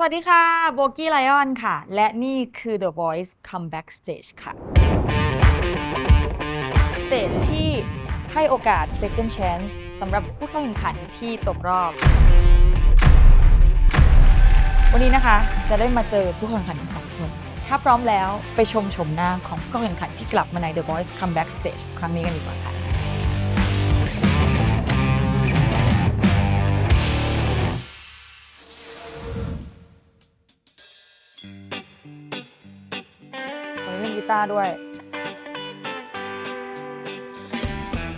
สวัสดีค่ะ โบกี้ไลออนค่ะ และนี่คือ The Voice Comeback Stage ค่ะ สเตจที่ให้โอกาส second chance สำหรับผู้เข้าแข่งขันที่ตกรอบ วันนี้นะคะจะได้มาเจอผู้เข้าแข่งขันทั้งสองคน ถ้าพร้อมแล้วไปชมชมหน้าของผู้เข้าแข่งขันที่กลับมาใน The Voice Comeback Stage ครั้งนี้กันดีกว่าค่ะ ตาร์ด้วย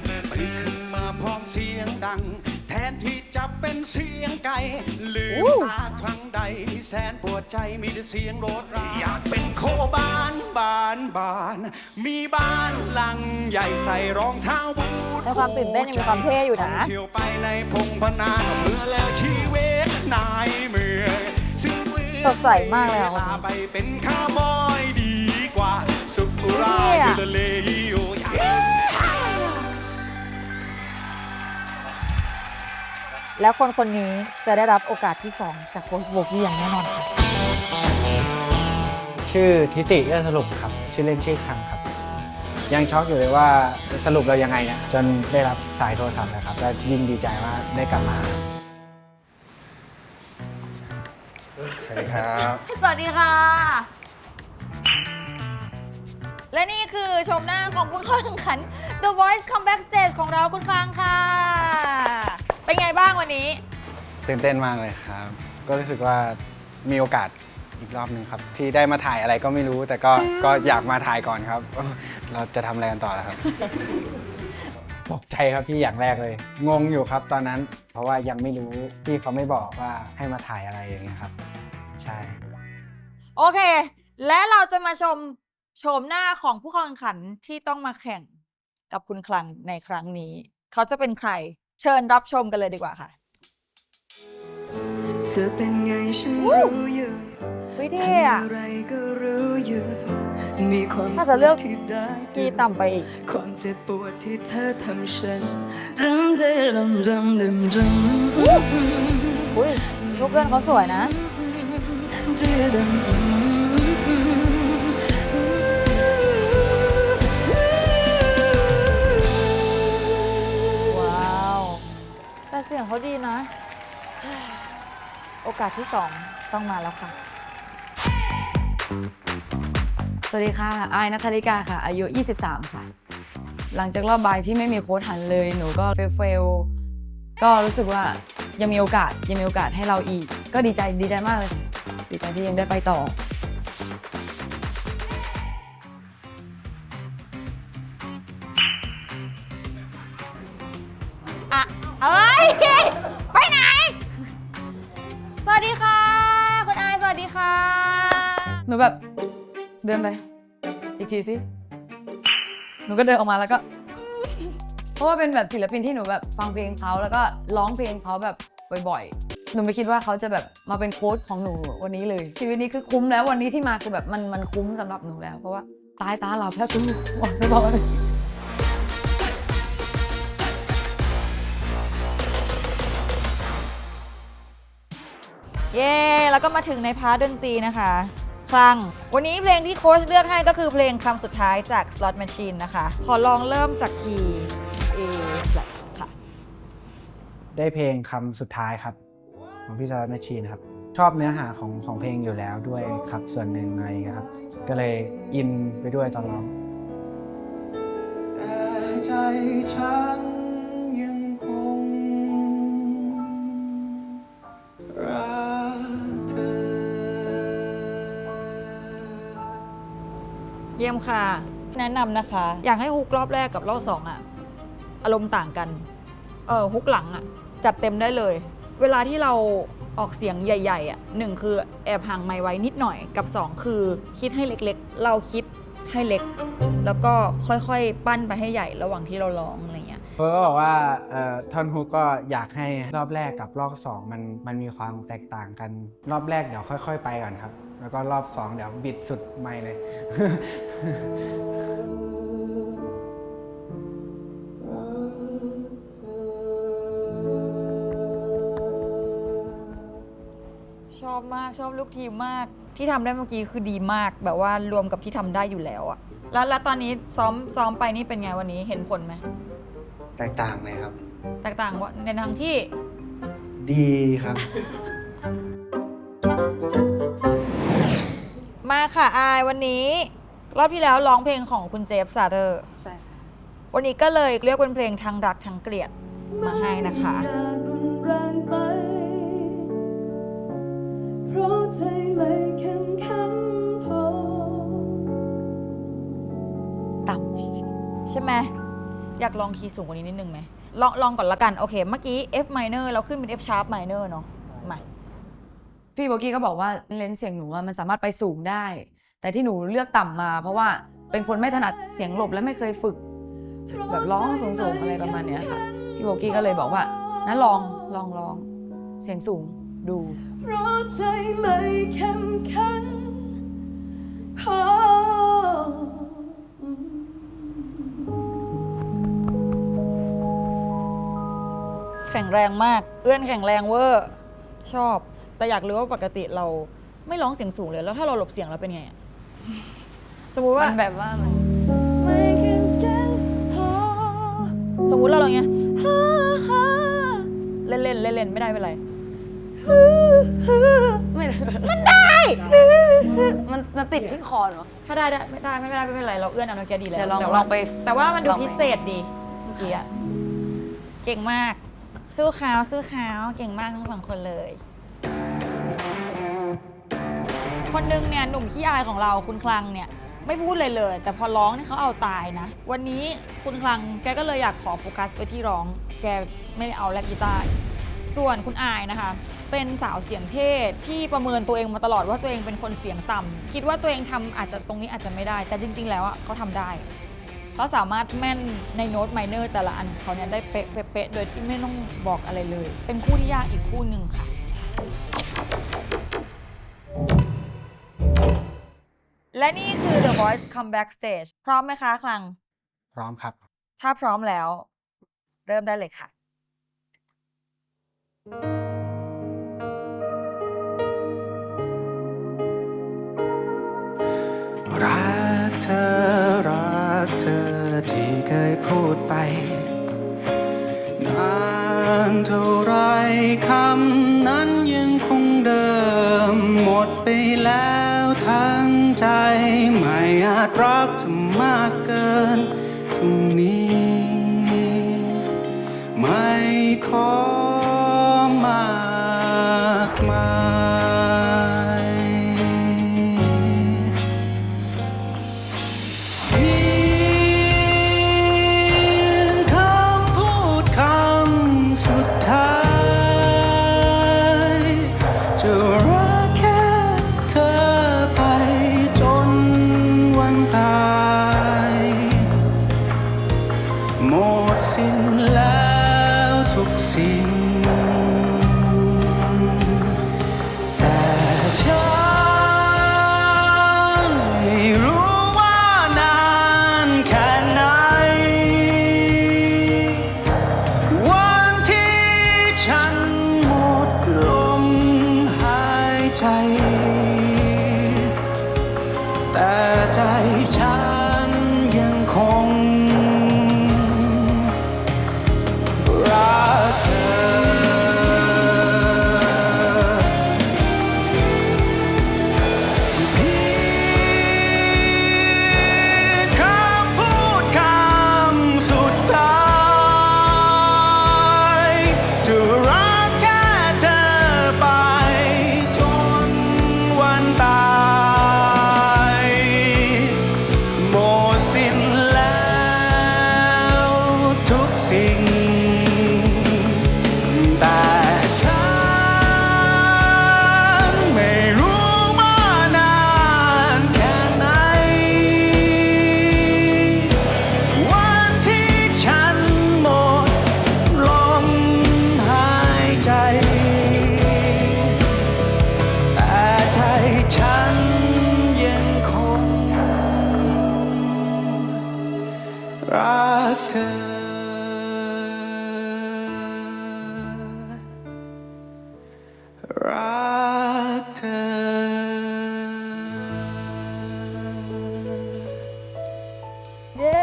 ตื่นขึ้นมาพร้อมเสียงดัง แทนที่จะเป็นเสียงไก่ลืมอู้ตาครั้งใด แสนปวดใจมีแต่เสียงรถราอยากเป็นโคบานบานบาน มีบ้านหลังใหญ่ใส่รองเท้าบูทในความตื่นเต้นยังมีความเท่อยู่นะ ท่งเที่ยวไปในพงพนาเมื่อแล้วชีวิตนายเมืองสิ้นเปลืองสดใสมากเลยอะวลาไปเป็นข้าวบอยดีกว่า สุขราเท่ออะยู่ทะเลโอ้ยแล้วคนคนนี้จะได้รับโอกาสที่ 2 จากโค้ชโบกี้อย่างแน่นอนค่ะ ชื่อทิติเอื้อสรุปครับ ชื่อเล่นชื่อคังครับ ยังช็อกอยู่เลยว่าสรุปเรายังไงเนี่ยจนได้รับสายโทรศัพท์นะครับ และยิ่งดีใจว่าได้กลับมา สวัสดีครับ สวัสดีค่ะ และนี่คือชมหน้าของผู้เข้าแข่งขัน The Voice Comeback Stage ของเราคุณคลังค่ะ เป็นไงบ้างวันนี้ ตื่นเต้นมากเลยครับ ก็รู้สึกว่ามีโอกาสอีกรอบหนึ่งครับ ที่ได้มาถ่ายอะไรก็ไม่รู้ แต่ก็ก็อยากมาถ่ายก่อนครับ เราจะทำอะไรกันต่อแล้วครับ ตกใจครับพี่อย่างแรกเลย งงอยู่ครับตอนนั้น เพราะว่ายังไม่รู้พี่เขาไม่บอกว่าให้มาถ่ายอะไรอย่างเงี้ยครับ ใช่ โอเค และเราจะมาชม โฉมหน้าของผู้เข้าแข่งขันที่ต้องมาแข่งกับคุณคลังในครั้งนี้ เขาจะเป็นใคร เชิญรับชมกันเลยดีกว่าค่ะ เธอเป็นไงฉันรู้อยู่วิเท่ทำอะอะไรก็รู้อยู่มีความถ้าจะเลือก สุขที่ได้ที่ต่ำไปอีก ความเจ็บปวดที่เธอทำฉันดำดำดำดำดำอุ้ยลูกเล่นเขาสวยนะด สียงเขาดีนะ โอกาสที่สองต้องมาแล้วค่ะ สวัสดีค่ะ อายนัทธริกาค่ะ อายุ 23 ค่ะ หลังจากรอบบายที่ไม่มีโค้ชหันเลย หนูก็เฟลเฟลก็รู้สึกว่ายังมีโอกาสยังมีโอกาสให้เราอีก ก็ดีใจดีใจมากเลยค่ะดีใจที่ยังได้ไปต่อ ทีสิ หนูก็เดินออกมาแล้วก็ เพราะว่าเป็นแบบศิลปินที่หนูแบบฟังเพลงเขาแล้วก็ร้องเพลงเขาแบบบ่อยๆ หนูไม่คิดว่าเขาจะแบบมาเป็นโค้ชของหนูวันนี้เลย ชีวิตนี้คือคุ้มแล้ววันนี้ที่มาคือแบบมันมันคุ้มสำหรับหนูแล้ว เพราะว่าตายตาหลับแค่ตู้บอกไม่บอกเลยเย้ แล้วก็มาถึงในพาร์ทดนตรีนะคะ ครั้งวันนี้เพลงที่โค้ชเลือกให้ก็คือเพลงคำสุดท้ายจาก Slot Machine นะคะ ขอลองเริ่มจากคีย์ A flat ค่ะ ได้เพลงคำสุดท้ายครับ ของพี่สารแมชชีนครับ ชอบเนื้อหาของของเพลงอยู่แล้วด้วยครับส่วนหนึ่งอะไรอย่างเงี้ยครับ ก็เลยอินไปด้วยตอนร้อง แต่ใจฉัน เยี่ยมค่ะ แนะนำนะคะ อยากให้ฮุกรอบแรกกับรอบสองอะอารมณ์ต่างกัน เออฮุกหลังอะจัดเต็มได้เลย เวลาที่เราออกเสียงใหญ่ๆอะหนึ่งคือแอบห่างไมค์ไว้นิดหน่อยกับสองคือคิดให้เล็กๆ เราคิดให้เล็ก แล้วก็ค่อยๆ ปั้นไปให้ใหญ่ระหว่างที่เราร้องอะไรเงี้ย เพิร์ก็บอกว่าท่อนฮุกก็อยากให้รอบแรกกับรอบสองมันมันมีความแตกต่างกัน รอบแรกเดี๋ยวค่อย ๆ ไปก่อนครับ แล้วก็รอบสองเดี๋ยวบิดสุดไม่เลยชอบอบมากชอบลูกทีมมาก ที่ทำได้เมื่อกี้คือดีมาก แบบว่ารวมกับที่ทำได้อยู่แล้วอะแล้วแล้วตอนนี้ซ้อมซ้อมไปนี่เป็นไงวันนี้เห็นผลไหม แตกต่างเลยครับ แตกต่างว่าในทางที่ ดีครับ มาค่ะอายวันนี้ รอบที่แล้วร้องเพลงของคุณเจฟซาเตอร์ ใช่ค่ะวันนี้ก็เลยเรียกเป็นเพลงทั้งรักทั้งเกลียดมาให้นะคะอยากรุนแรงไป เพราะใจไม่เข้มแข็งพอ ต่ใช่ไหม อยากลองคีย์สูงกว่านี้นิดนึงไหมลองลองก่อนละกันโอเค เมื่อกี้ F minor เราขึ้นเป็น F sharp minor เนาะมาำพี่โบกี้ก็บอกว่าเลนส์เสียงหนูอะมันสามารถไปสูงได้ แต่ที่หนูเลือกต่ำมา เพราะว่าเป็นคนไม่ถนัดเสียงหลบและไม่เคยฝึก แบบร้องสูงๆอะไรประมาณเนี้ยค่ะ พี่โบกี้ก็เลยบอกว่านั้นลองลองลองเสียงสูงดู เพราะใจไม่เข้มแข็งพอ แข็งแรงมาก เอื้อนแข็งแรงเวอร์ชอบ แต่อยากรู้ว่าปกติเราไม่ร้องเสียงสูงเลยแล้วถ้าเราหลบเสียงเราเป็นไงอะสมมุติว่า มันแบบว่ามัน ไม่เข้มแข็งพอสมมุติเราลองเงี้ยฮ่าฮ่าเล่นเล่นเล่นเล่นไม่ได้เป็นไรไม่มันได้มันมันติดที่คอเหรอ ถ้าได้ได้ไม่ได้ไม่ได้ไม่เป็นไรเราเอื้อนเอาโนเกียดีแล้วเดี๋ยวลองแต่ลว่าองไปแต่ว่ามันดูลองไป พิเศษดีเมื่อกี้อะเก่งมาก สู้ขาวสู้ขาวเก่งมากทั้งสองคนเลย คนหนึงเนี่ยหนุ่มขี้อายของเราคุณคลังเนี่ยไม่พูดเลยเลย แต่พอร้องเนี่ยเขาเอาตายนะ วันนี้คุณคลังแกก็เลยอยากขอโฟกัสไปที่ร้อง แกไม่เอาแลกกีตาร์ส่วนคุณอายนะคะ เป็นสาวเสียงเทศที่ประเมินตัวเองมาตลอดว่าตัวเองเป็นคนเสียงต่ำคิดว่าตัวเองทำอาจจะตรงนี้อาจจะไม่ได้ แต่จริง ๆ แล้วอะเขาทำได้ เขาสามารถแม่นในโน้ตไมเนอร์แต่ละอันของเขาเนี่ยได้เป๊ะเป๊ะเป๊ะโดยที่ไม่ต้องบอกอะไรเลย เป็นคู่ที่ยากอีกคู่หนึ่งค่ะ และนี่คือ The Voice Comeback Stage พร้อมไหมคะคลัง พร้อมครับ ถ้าพร้อมแล้ว เริ่มได้เลยค่ะรักเธอรั กเธอที่เคยพูดไป นานเท่าไรคำนั้นยังคงเดิม หมดไปแล้วทั้งใจ ไม่อาจรักเธอมากเกินท่านี้ ไม่ขอ ใจฉัน กเธอ รักเธเย้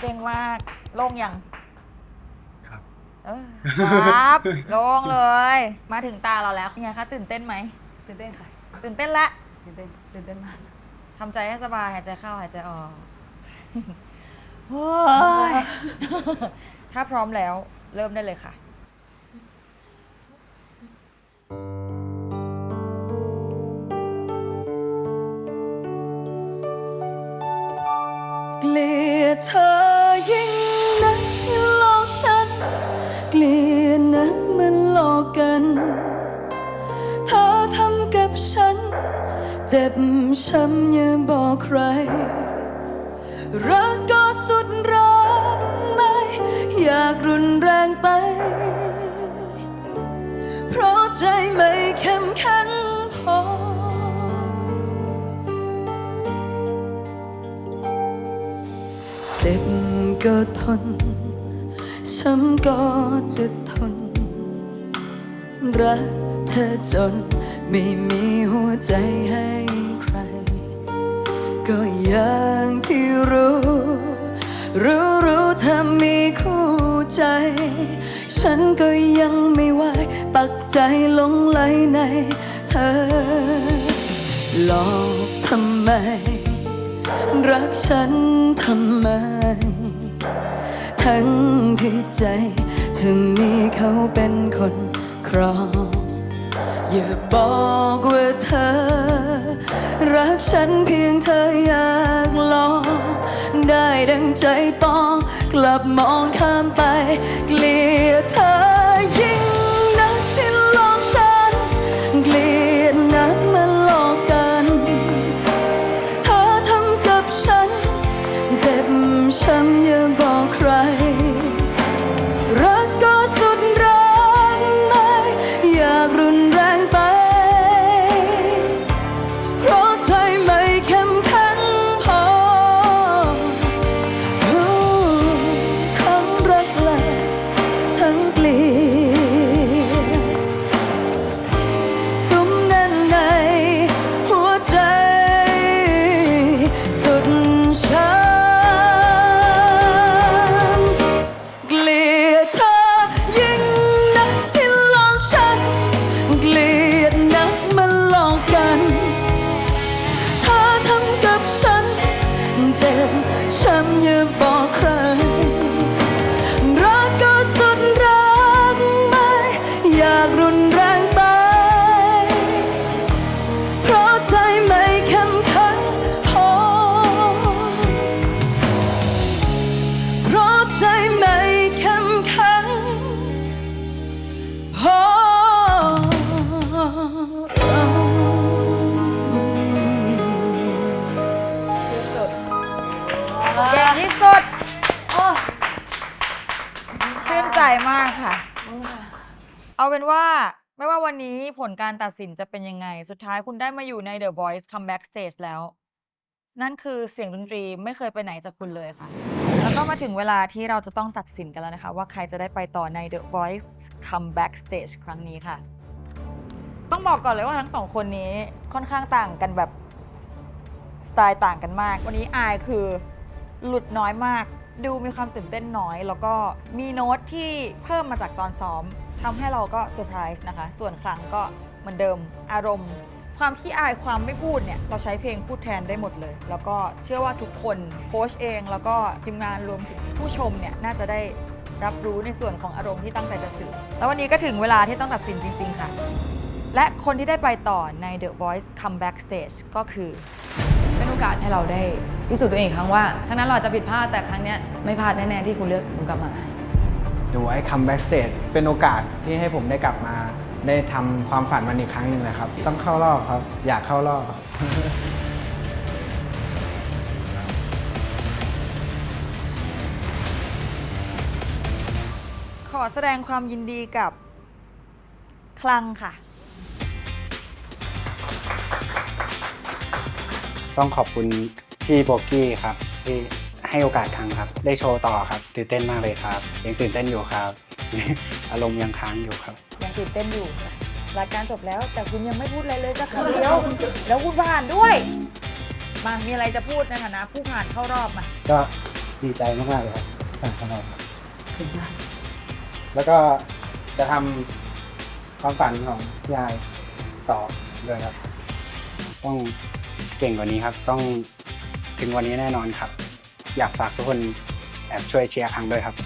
เก่งมากโล่งยังครับ เออครับโล่งเลย มาถึงตาเราแล้วยังไงคะตื่นเต้นไหม ตื่นเต้นค่ะตื่นเต้นละตื่นเต้นตื่นเต้นมาก ทำใจให้สบายหายใจเข้าหายใจออก โอ้ยถ้าพร้อมแล้วเริ่มได้เลยค่ะ เกลียดเธอยิ่งนักที่หลอกฉัน เกลียดนักมันหลอกกัน เธอทำกับฉัน เจ็บช้ำอย่าบอกใคร รักก็สุดรักไม่อยากรุนแรงไป เพราะใจไม่เข้มแข็งพอ เจ็บก็ทน ช้ำก็จะทน รักเธอจนไม่มีหัวใจให้ ก็อย่างที่รู้ รู้รู้เธอมีคู่ใจ ฉันก็ยังไม่ไหวปักใจหลงไหลในเธอ หลอกทำไม รักฉันทำไม ทั้งที่ใจเธอมีเขาเป็นคนครอง อย่าบอกว่าเธอ รักฉันเพียงเธออยากลอง ได้ดังใจปอง กลับมองข้ามไป เกลียดเธอยิ่ง พอเก่งที่สุดโอ้ชื่นใจมากค่ะ เอาเป็นว่าไม่ว่าวันนี้ผลการตัดสินจะเป็นยังไง สุดท้ายคุณได้มาอยู่ใน The Voice Comeback Stage แล้ว นั่นคือเสียงดนตรีไม่เคยไปไหนจากคุณเลยค่ะ แล้วก็มาถึงเวลาที่เราจะต้องตัดสินกันแล้วนะคะ ว่าใครจะได้ไปต่อใน The Voice Comeback Stage ครั้งนี้ค่ะ ต้องบอกก่อนเลยว่าทั้งสองคนนี้ค่อนข้างต่างกันแบบสไตล์ต่างกันมาก วันนี้อายคือหลุดน้อยมาก ดูมีความตื่นเต้นน้อย แล้วก็มีโน้ตที่เพิ่มมาจากตอนซ้อมทำให้เราก็เซอร์ไพรส์นะคะ ส่วนครั้งก็เหมือนเดิมอารมณ์ ความขี้อายความไม่พูดเนี่ย เราใช้เพลงพูดแทนได้หมดเลย แล้วก็เชื่อว่าทุกคนโค้ชเอง แล้วก็ทีมงานรวมถึงผู้ชมเนี่ยน่าจะได้ รับรู้ในส่วนของอารมณ์ที่ตั้งใจจะสื่อ แล้ววันนี้ก็ถึงเวลาที่ต้องตัดสินจริง ๆ ค่ะ และคนที่ได้ไปต่อใน The Voice Comeback Stage ก็คือ เป็นโอกาสให้เราได้พิสูจน์ตัวเองอีกครั้งว่าครั้งนั้นเราอาจจะผิดพลาดแต่ครั้งเนี้ยไม่พลาดแน่ๆที่คุณเลือกหนูกลับมา ดูไอ้คัมแบ็กสเตจเป็นโอกาสที่ให้ผมได้กลับมา ได้ทำความฝันมันอีกครั้งหนึ่งเลยครับ ต้องเข้ารอบครับ อยากเข้ารอบ ขอแสดงความยินดีกับ คลังค่ะ ต้องขอบคุณพี่โบกี้ครับ ที่ให้โอกาสครั้งครับ ได้โชว์ต่อครับตื่นเต้นมากเลยครับ ยังตื่นเต้นอยู่ครับ อารมณ์ยังค้างอยู่ครับ ยังตื่นเต้นอยู่รายการจบแล้ว แต่คุณยังไม่พูดอะไรเลยสักคำเดียวแล้วคุณผ่านด้วย มามีอะไรจะพูดในฐานะผู้ผ่านเข้ารอบมา ก็ดีใจมากๆเลยครับผ่านเข้ารอบครับเก่งมาก แล้วก็จะทำความฝันของยายต่อเลยครับ ต้องเก่งกว่านี้ครับ ต้องถึงวันนี้แน่นอนครับ อยากฝากทุกคนแอบช่วยเชียร์ครั้งด้วยครับ